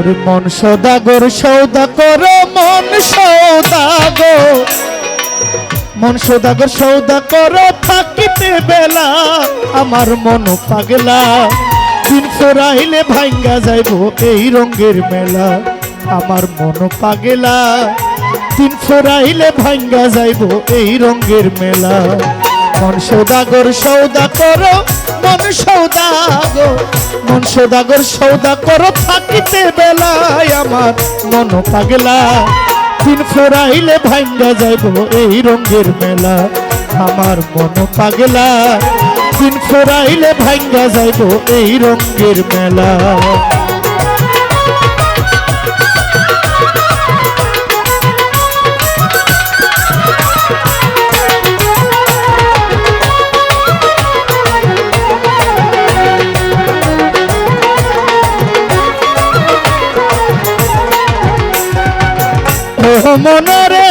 ওরে মন সদাগর সৌদা করো, মন সৌদাগর মন সদাগর সৌদা করো, থাকিতে বেলা, আমার মন পাগলা। দিন ফোরাইলে ভাঙ্গা যাইব এই রঙের মেলা, আমার মন পাগলা। দিন ফোরাইলে ভাঙ্গা যাইব এই রঙের মেলা। মন সৌদাগর সৌদা করো, মন সৌদাগর মন সৌদাগর সৌদা করো, থাকিতে বেলায় আমার মন পাগলা। দিন ফোরাইলে ভাঙ্গা যাইব এই রঙের মেলা, আমার মন পাগলা। দিন ফোরাইলে ভাঙ্গা যাইব এই রঙের মেলা। মনরে।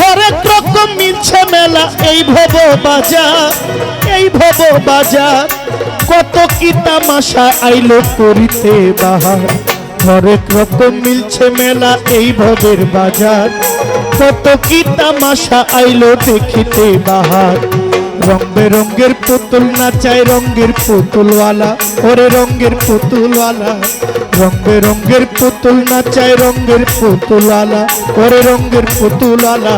হরেক রকম মিলছে মেলা, এই ভব বাজার, এই ভব বাজার। কত কি তামাশা আইলো করিতে বাহার। হরেক রকম মিলছে মেলা, এই ভবের বাজার। কত কি তামাশা আইলো দেখিতে বাহার। রং বেরঙ্গের পুতুল নাচায় রঙ্গের পুতুলওয়ালা, ওরে রঙ্গের পুতুলওয়ালা। রং বেরঙ্গের পুতুল নাচায় রঙ্গের পুতুলওয়ালা, ওরে রঙ্গের পুতুলওয়ালা।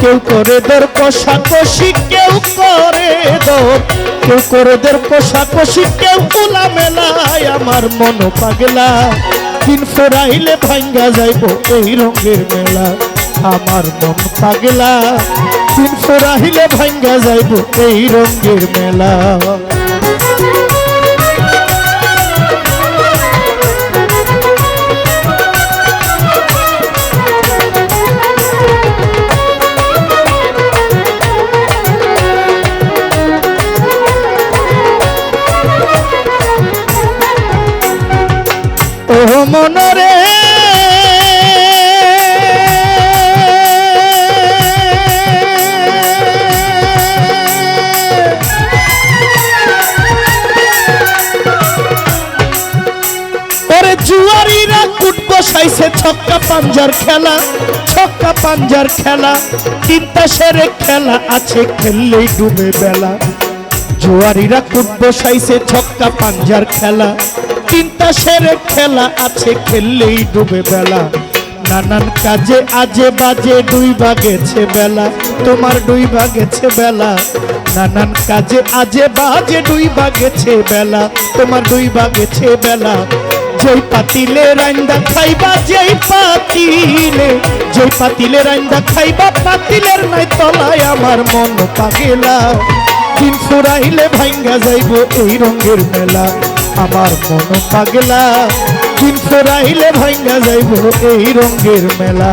কেউ করে দর কষাকষি, কেউ করে দর। কেউ করে দর কষাকষি, কেউ তুলা মেলায় আমার মন পাগলা। দিন ফোরাইলে ভাঙ্গা যাইব এই রঙের মেলা। আমার মন পাগলা। দিন ফোরাইলে ভাঙ্গা যাইব এই রঙের মেলা। মনরে বসাইছে ছক্কা পাঞ্জার খেলা, ছক্কা পাঞ্জার খেলা তিনটা সেরে খেলা আছে খেললেই ডুবে বেলা। জুয়ারিরা কুট বসাইছে ছক্কা পাঞ্জার খেলা তিনটা সেরে খেলা আছে খেললেই ডুবে বেলা। নানান কাজে আজে বাজে দুই বাগেছে বেলা, তোমার দুই বাগেছে বেলা। নানান কাজে আজে বাজে দুই বাগেছে বেলা, তোমার দুই বাগেছে বেলা। যেই পাতিলে রান্দা খাইবা যেই পাতিলে যেই পাতিলে রান্দা খাইবা, পাতিলের নাই তলায় আমার মন পাগেলা। দিন ফুরাইলে ভাঙ্গা যাইব এই রঙের মেলা, আমার মন পাগলা। দিন ফুরাইলে ভাঙ্গা যাইব এই রঙের মেলা।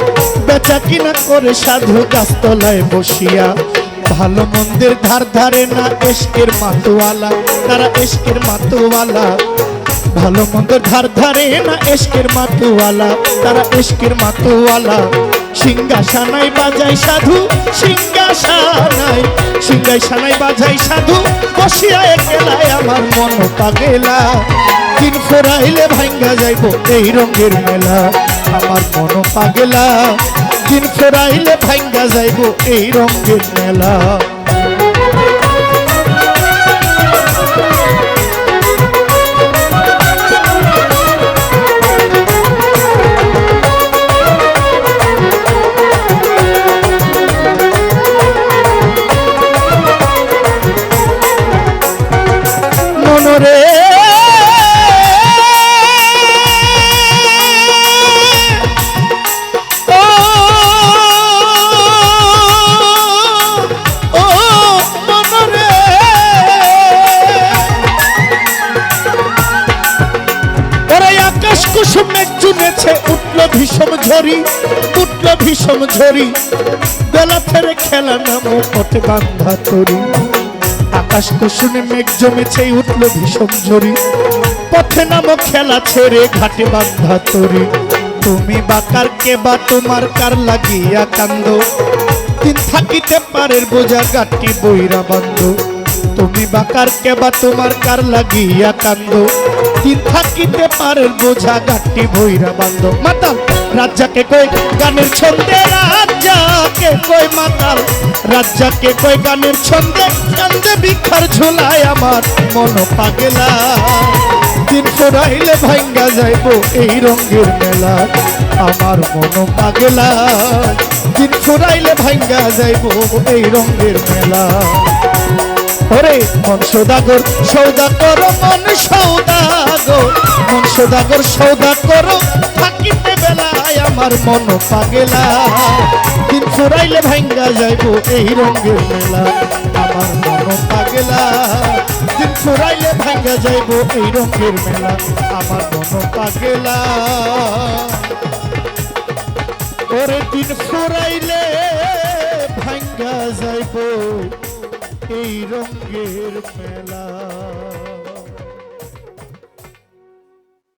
বেচা কিনা করে সাধু গাছতলায় বসিয়া। ভালো মন্দের ধার ধারে না এসকের মাতোয়ালা তারা এসকের মাতোয়ালা। ভালো মন্দ ধার ধারে না এসকের মাতোয়ালা তারা এসকের মাতোয়ালা। সিংহাসানাই বাজাই সাধু সিংহাসানাই সিংহাসানাই বাজাই সাধু, বসিয়া একেলায় আমার মন পাগেলা। দিন ফোরাইলে ভাঙ্গা যাইব এই রঙের মেলা, আমার মন পাগেলা। দিন ফেরাইলে ভাঙ্গা যাইব এই রঙের মেলা। ভীষণ ঝরি, উঠল ভীষণ ঝরি। বেলা ফেরে খেলা নামো পথে বান্ধা তরি। আকাশ কুসুমে মেঘ জমেছে, উঠল ভীষণ ঝরি। পথে নামো খেলা ছেড়ে ঘাটে বান্ধা তরি। তুমি বাকার কে বা তোমার কার লাগিয়া কান্দ? দিন থাকিতে পারের বোঝা গাটি বইরা বান্ধ তুমি বাকার কে বা তোমার কার লাগিয়া কান্দ? দিন থাকিতে পারের বোঝা গাটি বইরা বান্ধ মাতাল রাজ্জাকে কই গানের ছন্দে, রাজ্জাকে কই মাতাল রাজ্জাকে কই গানের ছন্দে ছন্দে বিখার ঝুলায় আমার মন পাগেলা। দিন ফোরাইলে ভাঙ্গা যাইব এই রঙের মেলা, আমার মন পাগেলা। দিন ফোরাইলে ভাঙ্গা যাইব এই রঙের মেলা। ওরে মন সৌদাগর সৌদা করো মন সৌদাগর। মন সৌদাগর সৌদা করো থাকিতে বেলায় আমার মন পাগেলা। দিন ফুরাইলে ভাঙ্গা যাইব এই রঙের মেলা, আমার মন পাগেলা। দিন ফুরাইলে ভাঙ্গা যাইব এই রঙের মেলা, আমার মন পাগেলা। ওরে দিন ফুরাইলে মেলা